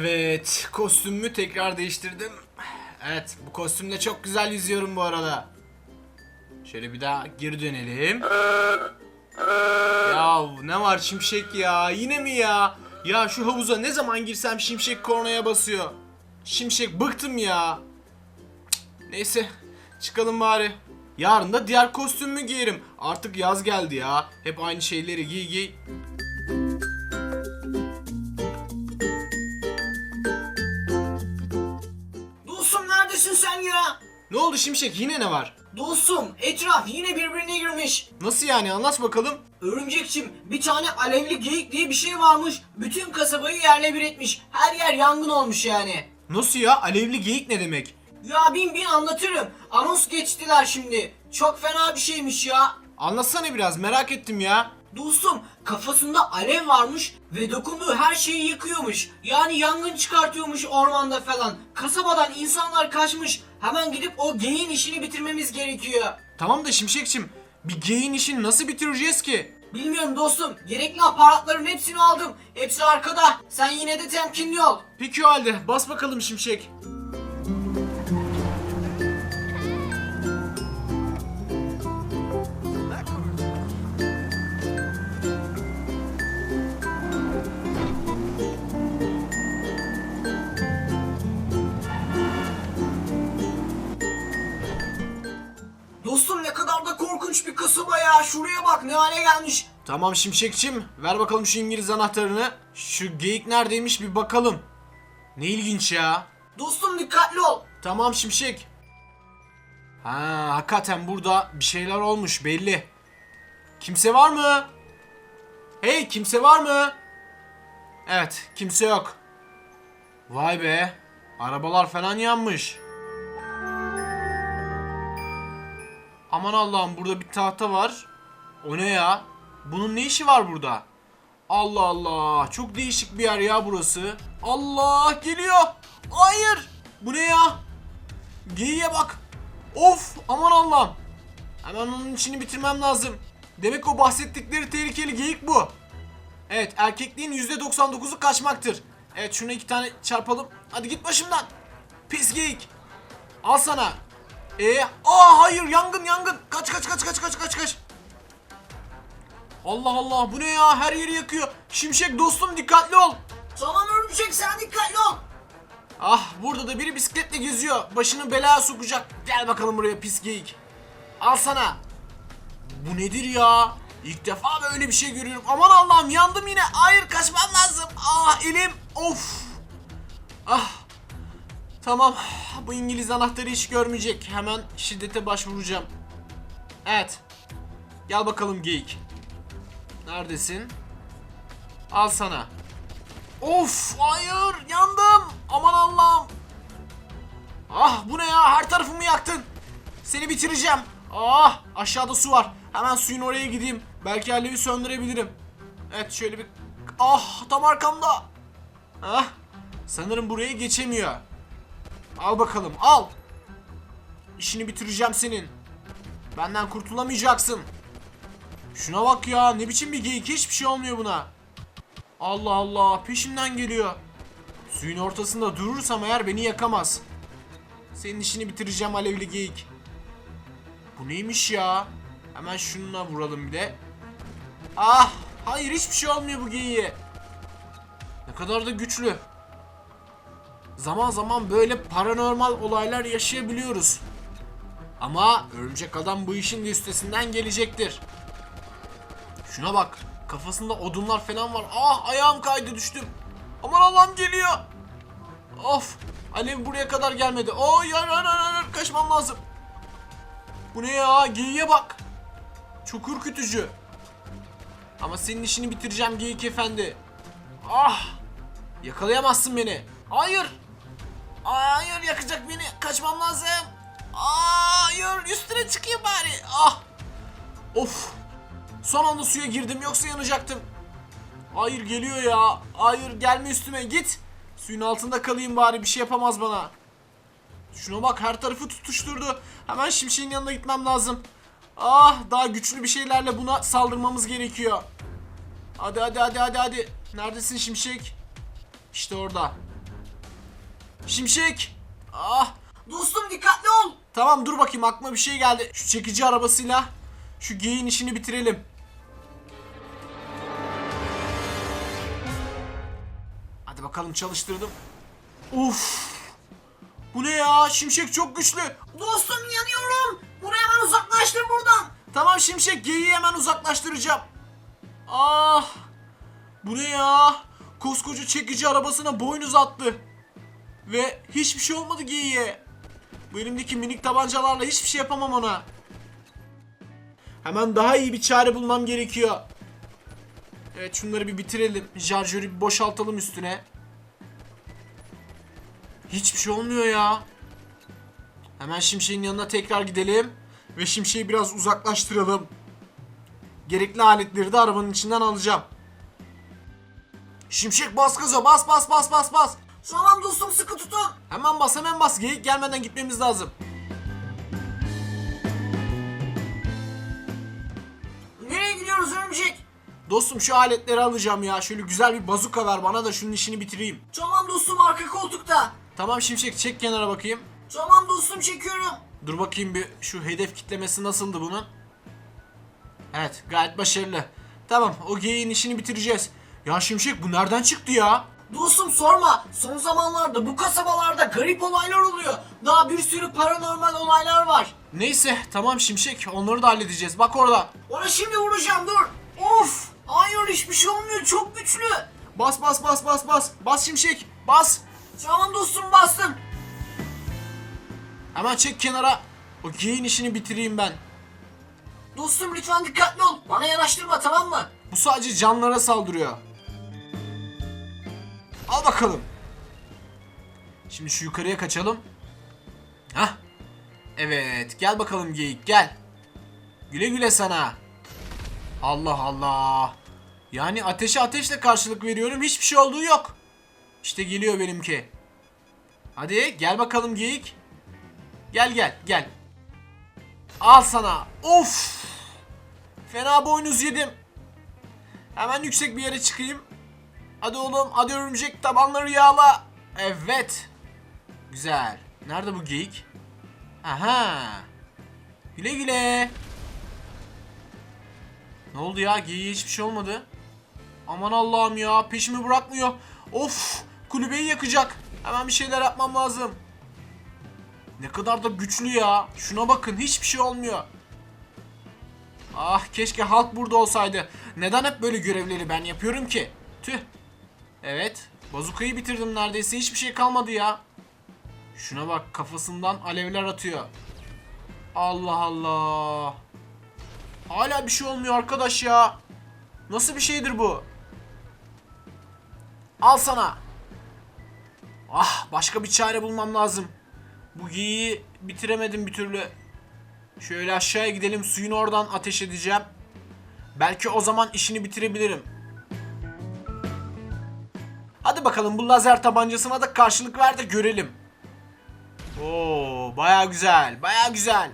Evet, kostümümü tekrar değiştirdim. Evet, bu kostümle çok güzel yüzüyorum bu arada. Şöyle bir daha geri dönelim. Ya ne var şimşek ya? Yine mi ya? Ya şu havuza ne zaman girsem şimşek kornaya basıyor. Şimşek bıktım ya. Neyse, çıkalım bari. Yarın da diğer kostümümü giyerim. Artık yaz geldi ya. Hep aynı şeyleri giy giy. Oldu şimşek? Yine ne var? Dostum etraf yine birbirine girmiş. Nasıl yani? Anlat bakalım. Örümcekçim bir tane alevli geyik diye bir şey varmış. Bütün kasabayı yerle bir etmiş. Her yer yangın olmuş yani. Nasıl ya? Alevli geyik ne demek? Ya bin bin anlatırım. Anons geçtiler şimdi. Çok fena bir şeymiş ya. Anlatsana biraz merak ettim ya. Dostum kafasında alev varmış ve dokunduğu her şeyi yıkıyormuş. Yani yangın çıkartıyormuş ormanda falan. Kasabadan insanlar kaçmış. Hemen gidip o geyin işini bitirmemiz gerekiyor. Tamam da Şimşekçim bir geyin işini nasıl bitireceğiz ki? Bilmiyorum dostum. Gerekli aparatların hepsini aldım. Hepsi arkada. Sen yine de temkinli ol. Peki o halde bas bakalım Şimşek. Dostum ne kadar da korkunç bir kasaba ya. Şuraya bak ne hale gelmiş. Tamam Şimşekçim ver bakalım şu İngiliz anahtarını. Şu geyik neredeymiş bir bakalım. Ne ilginç ya. Dostum dikkatli ol. Tamam Şimşek. Ha hakikaten burada bir şeyler olmuş belli. Kimse var mı? Hey kimse var mı? Evet kimse yok. Vay be. Arabalar falan yanmış. Aman Allah'ım burada bir tahta var. O ne ya? Bunun ne işi var burada? Allah Allah. Çok değişik bir yer ya burası. Allah geliyor. Hayır. Bu ne ya? Geyiğe bak. Of aman Allah'ım. Hemen onun içini bitirmem lazım. Demek o bahsettikleri tehlikeli geyik bu. Evet erkekliğin %99'u kaçmaktır. Evet şuna iki tane çarpalım. Hadi git başımdan. Pis geyik. Al sana. Ee, aa hayır yangın yangın. Kaç kaç kaç kaç kaç kaç kaç. Allah Allah bu ne ya her yeri yakıyor. Şimşek dostum dikkatli ol. Tamam örümcek sen dikkatli ol. Ah burada da biri bisikletle geziyor. Başını belaya sokacak. Gel bakalım buraya pis geyik. Al sana. Bu nedir ya? İlk defa böyle bir şey görüyorum. Aman Allah'ım yandım yine. Hayır kaçmam lazım. Ah elim. Of. Ah. Tamam. Bu İngiliz anahtarı hiç görmeyecek. Hemen şiddete başvuracağım. Evet. Gel bakalım geyik. Neredesin? Al sana. Of hayır yandım. Aman Allah'ım. Ah bu ne ya her tarafımı yaktın. Seni bitireceğim. Ah aşağıda su var. Hemen suyun oraya gideyim. Belki alevi söndürebilirim. Evet şöyle bir... Ah tam arkamda. Ah sanırım buraya geçemiyor. Al bakalım al. İşini bitireceğim senin. Benden kurtulamayacaksın. Şuna bak ya ne biçim bir geyik hiçbir şey olmuyor buna. Allah Allah peşimden geliyor. Suyun ortasında durursam eğer beni yakamaz. Senin işini bitireceğim alevli geyik. Bu neymiş ya? Hemen şununla vuralım bir de. Ah! Hayır hiçbir şey olmuyor bu geyiğe. Ne kadar da güçlü. Zaman zaman böyle paranormal olaylar yaşayabiliyoruz. Ama örümcek adam bu işin de üstesinden gelecektir. Şuna bak. Kafasında odunlar falan var. Ah ayağım kaydı düştüm. Aman Allah'ım geliyor. Of. Alev buraya kadar gelmedi. Yar yar yar yar kaçmam lazım. Bu ne ya? Geyiğe bak. Çok ürkütücü. Ama senin işini bitireceğim geyik efendi. Ah. Yakalayamazsın beni. Hayır. Hayır yakacak beni. Kaçmam lazım. Hayır üstüne çıkayım bari. Ah. Of. Son anda suya girdim yoksa yanacaktım. Hayır geliyor ya. Hayır gelme üstüme git. Suyun altında kalayım bari bir şey yapamaz bana. Şuna bak her tarafı tutuşturdu. Hemen şimşeğin yanına gitmem lazım. Ah daha güçlü bir şeylerle buna saldırmamız gerekiyor. Hadi hadi hadi hadi hadi. Neredesin şimşek? İşte orada. Şimşek. Ah. Dostum dikkatli ol. Tamam dur bakayım aklıma bir şey geldi. Şu çekici arabasıyla şu geyiğin işini bitirelim. Hadi bakalım çalıştırdım. Uf. Bu ne ya? Şimşek çok güçlü. Dostum yanıyorum. Bunu hemen uzaklaştır buradan. Tamam Şimşek geyiği hemen uzaklaştıracağım. Ah. Bu ne ya? Koskoca çekici arabasına boyun uzattı. Ve hiçbir şey olmadı geyiğe. Bu elimdeki minik tabancalarla hiçbir şey yapamam ona. Hemen daha iyi bir çare bulmam gerekiyor. Evet şunları bir bitirelim. Şarjörü bir boşaltalım üstüne. Hiçbir şey olmuyor ya. Hemen Şimşek'in yanına tekrar gidelim. Ve Şimşek'i biraz uzaklaştıralım. Gerekli aletleri de arabanın içinden alacağım. Şimşek bas gaza bas bas bas bas bas. Tamam dostum sıkı tutun. Hemen bas hemen bas. Geyik gelmeden gitmemiz lazım. Nereye gidiyoruz örümcek? Dostum şu aletleri alacağım ya. Şöyle güzel bir bazuka ver bana da şunun işini bitireyim. Tamam dostum arka koltukta. Tamam Şimşek çek kenara bakayım. Tamam dostum çekiyorum. Dur bakayım bir şu hedef kitlemesi nasıldı bunun? Evet gayet başarılı. Tamam o geyiğin işini bitireceğiz. Ya Şimşek bu nereden çıktı ya? Dostum sorma. Son zamanlarda bu kasabalarda garip olaylar oluyor. Daha bir sürü paranormal olaylar var. Neyse tamam Şimşek onları da halledeceğiz. Bak orada. Ona şimdi vuracağım dur. Of. Hayır hiçbir şey olmuyor çok güçlü. Bas bas bas bas bas. Bas Şimşek bas. Tamam dostum bastım. Hemen çek kenara. O geyiğin işini bitireyim ben. Dostum lütfen dikkatli ol. Bana yanaştırma tamam mı? Bu sadece canlara saldırıyor. Al bakalım. Şimdi şu yukarıya kaçalım. Hah. Evet. Gel bakalım geyik gel. Güle güle sana. Allah Allah. Yani ateşe ateşle karşılık veriyorum. Hiçbir şey olduğu yok. İşte geliyor benimki. Hadi gel bakalım geyik. Gel gel gel. Al sana. Of. Fena boynuz yedim. Hemen yüksek bir yere çıkayım. Hadi oğlum hadi örümcek tabanları yağla. Evet. Güzel. Nerede bu geyik? Aha. Güle güle. Ne oldu ya? Geyiğe hiçbir şey olmadı. Aman Allah'ım ya peşimi bırakmıyor. Of kulübeyi yakacak. Hemen bir şeyler yapmam lazım. Ne kadar da güçlü ya. Şuna bakın hiçbir şey olmuyor. Ah keşke halk burada olsaydı. Neden hep böyle görevleri ben yapıyorum ki? Tüh. Evet. Bazukayı bitirdim neredeyse. Hiçbir şey kalmadı ya. Şuna bak kafasından alevler atıyor. Allah Allah. Hala bir şey olmuyor arkadaş ya. Nasıl bir şeydir bu? Al sana. Ah başka bir çare bulmam lazım. Bu giyiyi bitiremedim bir türlü. Şöyle aşağıya gidelim suyun oradan ateş edeceğim. Belki o zaman işini bitirebilirim. Hadi bakalım bu lazer tabancasına da karşılık ver de görelim. Oo, baya güzel, baya güzel.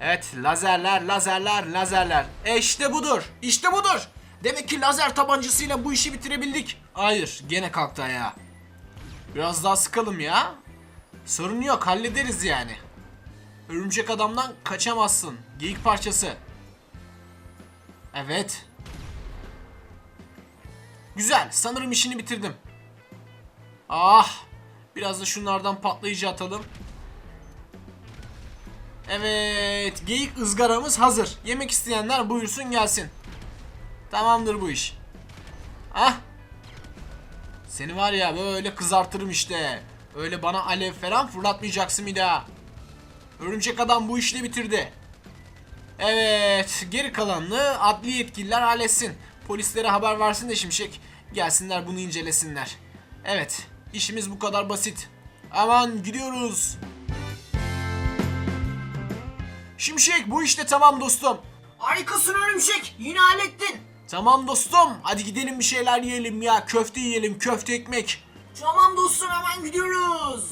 Evet, lazerler, lazerler, lazerler. E işte budur, işte budur. Demek ki lazer tabancasıyla bu işi bitirebildik. Hayır, gene kalktı ayağa. Biraz daha sıkalım ya. Sorun yok, hallederiz yani. Örümcek adamdan kaçamazsın. Geyik parçası. Evet. Güzel. Sanırım işini bitirdim. Ah. Biraz da şunlardan patlayıcı atalım. Evet. Geyik ızgaramız hazır. Yemek isteyenler buyursun gelsin. Tamamdır bu iş. Ah. Seni var ya böyle kızartırım işte. Öyle bana alev falan fırlatmayacaksın bir daha. Örümcek adam bu işini bitirdi. Evet, geri kalanını adli yetkililer halletsin. Polislere haber versin de Şimşek. Gelsinler bunu incelesinler. Evet, işimiz bu kadar basit. Aman gidiyoruz. Şimşek bu işte tamam dostum. Harikasın örümcek. Yine hallettin. Tamam dostum. Hadi gidelim bir şeyler yiyelim ya. Köfte yiyelim, köfte ekmek. Tamam dostum hemen gidiyoruz.